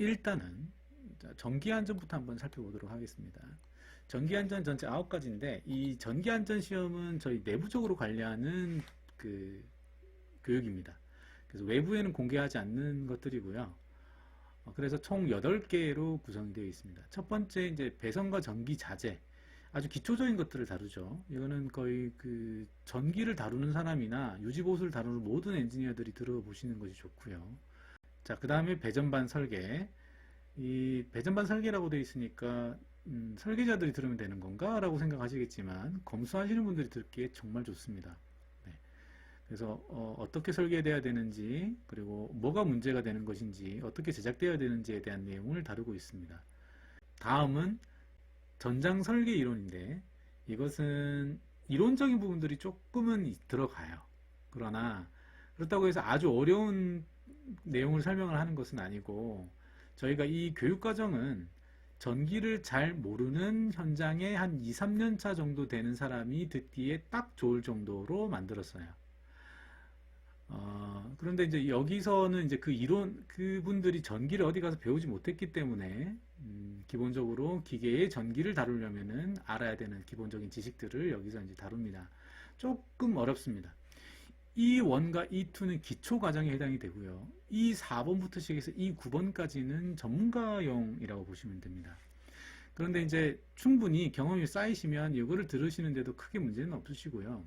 일단은 전기안전부터 한번 살펴보도록 하겠습니다. 전기안전 전체 9가지인데 이 전기안전 시험은 저희 내부적으로 관리하는 그 교육입니다. 그래서 외부에는 공개하지 않는 것들이고요. 어, 그래서 총 8개로 구성이 되어 있습니다. 첫 번째 이제 배선과 전기 자재 아주 기초적인 것들을 다루죠. 이거는 거의 그 전기를 다루는 사람이나 유지보수를 다루는 모든 엔지니어들이 들어보시는 것이 좋고요. 자, 그 다음에 배전반 설계. 이 배전반 설계라고 되어 있으니까 음, 설계자들이 들으면 되는 건가? 라고 생각하시겠지만 검수하시는 분들이 듣기에 정말 좋습니다. 네. 그래서 어, 떻게 설계돼야 되는지 그리고 뭐가 문제가 되는 것인지 어떻게 제작되어야 되는지에 대한 내용을 다루고 있습니다. 다음은 전장 설계 이론인데 이것은 이론적인 부분들이 조금은 이- 들어가요. 그러나 그렇다고 해서 아주 어려운 내용을 설명을 하는 것은 아니고 저희가 이 교육 과정은 전기를 잘 모르는 현장에 한 2, 3년 차 정도 되는 사람이 듣기에 딱 좋을 정도로 만들었어요. 어, 그런데 이제 여기서는 이제 그 이론, 그분들이 전기를 어디 가서 배우지 못했기 때문에, 음, 기본적으로 기계의 전기를 다루려면은 알아야 되는 기본적인 지식들을 여기서 이제 다룹니다. 조금 어렵습니다. 이 1과 이 2는 기초 과정에 해당이 되고요. 이 4번부터 시작해서 이 9번까지는 전문가용이라고 보시면 됩니다. 그런데 이제 충분히 경험이 쌓이시면 이거를 들으시는데도 크게 문제는 없으시고요.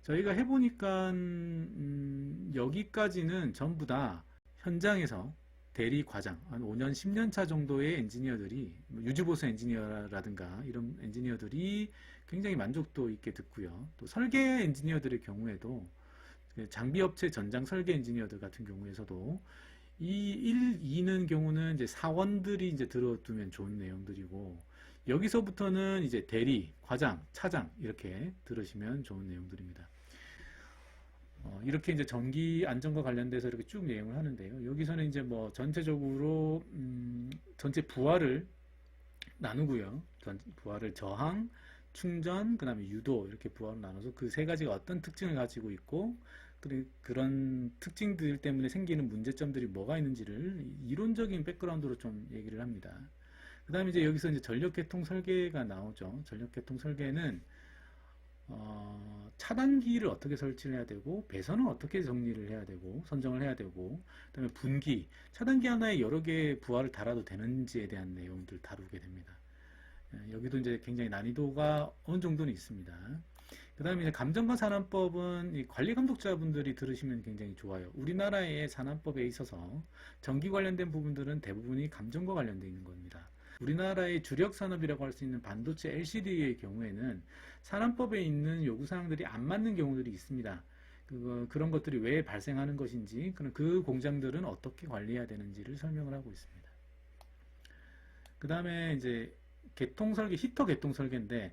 저희가 해보니까 음, 여기까지는 전부 다 현장에서 대리 과장 한 5년 10년 차 정도의 엔지니어들이 뭐 유지보수 엔지니어라든가 이런 엔지니어들이 굉장히 만족도 있게 듣고요. 또 설계 엔지니어들의 경우에도 그 장비업체 전장 설계 엔지니어들 같은 경우에서도 이 1, 2는 경우는 이제 사원들이 이제 들어두면 좋은 내용들이고 여기서부터는 이제 대리, 과장, 차장 이렇게 들으시면 좋은 내용들입니다. 어, 이렇게 이제 전기 안전과 관련돼서 이렇게 쭉 내용을 하는데요. 여기서는 이제 뭐 전체적으로 음, 전체 부하를 나누고요. 전, 부하를 저항, 충전, 그 다음에 유도 이렇게 부하로 나눠서 그 세 가지가 어떤 특징을 가지고 있고 그런 특징들 때문에 생기는 문제점들이 뭐가 있는지를 이론적인 백그라운드로 좀 얘기를 합니다. 그 다음에 이제 여기서 이제 전력계통 설계가 나오죠. 전력계통 설계는 어, 차단기를 어떻게 설치를 해야 되고 배선은 어떻게 정리를 해야 되고 선정을 해야 되고 그 다음에 분기 차단기 하나에 여러 개의 부하를 달아도 되는지에 대한 내용들 다루게 됩니다. 예, 여기도 이제 굉장히 난이도가 어느 정도는 있습니다. 그 다음에 이제 감정과 산안법은 이 관리 감독자분들이 들으시면 굉장히 좋아요. 우리나라의 산안법에 있어서 전기 관련된 부분들은 대부분이 감정과 관련되어 있는 겁니다. 우리나라의 주력 산업이라고 할 수 있는 반도체 LCD의 경우에는 산안법에 있는 요구사항들이 안 맞는 경우들이 있습니다. 그, 그런 것들이 왜 발생하는 것인지, 그럼 그 공장들은 어떻게 관리해야 되는지를 설명을 하고 있습니다. 그 다음에 이제 개통 설계, 히터 개통 설계인데,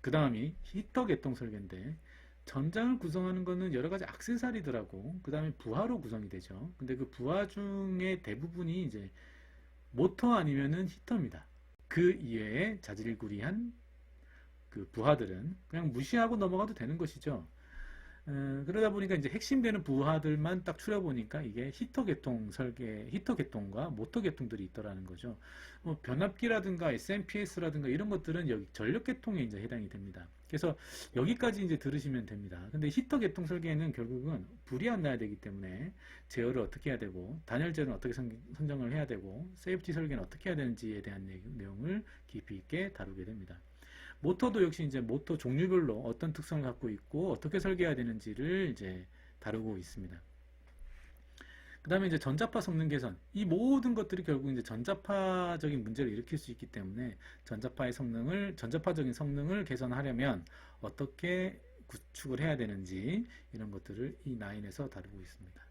그 다음이 히터 개통 설계인데, 전장을 구성하는 거는 여러 가지 액세서리들하고, 그 다음에 부하로 구성이 되죠. 근데 그 부하 중에 대부분이 이제 모터 아니면은 히터입니다. 그 이외에 자질구리한 그 부하들은 그냥 무시하고 넘어가도 되는 것이죠. 어, 그러다 보니까 이제 핵심되는 부하들만 딱 추려보니까 이게 히터 계통 설계, 히터 계통과 모터 계통들이 있더라는 거죠. 뭐 변압기라든가 SMPS라든가 이런 것들은 여기 전력 계통에 이제 해당이 됩니다. 그래서 여기까지 이제 들으시면 됩니다. 근데 히터 계통 설계는 결국은 불이 안 나야 되기 때문에 제어를 어떻게 해야 되고 단열재는 어떻게 선, 선정을 해야 되고 세이프티 설계는 어떻게 해야 되는지에 대한 내- 내용을 깊이 있게 다루게 됩니다. 모터도 역시 이제 모터 종류별로 어떤 특성을 갖고 있고 어떻게 설계해야 되는지를 이제 다루고 있습니다. 그 다음에 이제 전자파 성능 개선. 이 모든 것들이 결국 이제 전자파적인 문제를 일으킬 수 있기 때문에 전자파의 성능을, 전자파적인 성능을 개선하려면 어떻게 구축을 해야 되는지 이런 것들을 이 라인에서 다루고 있습니다.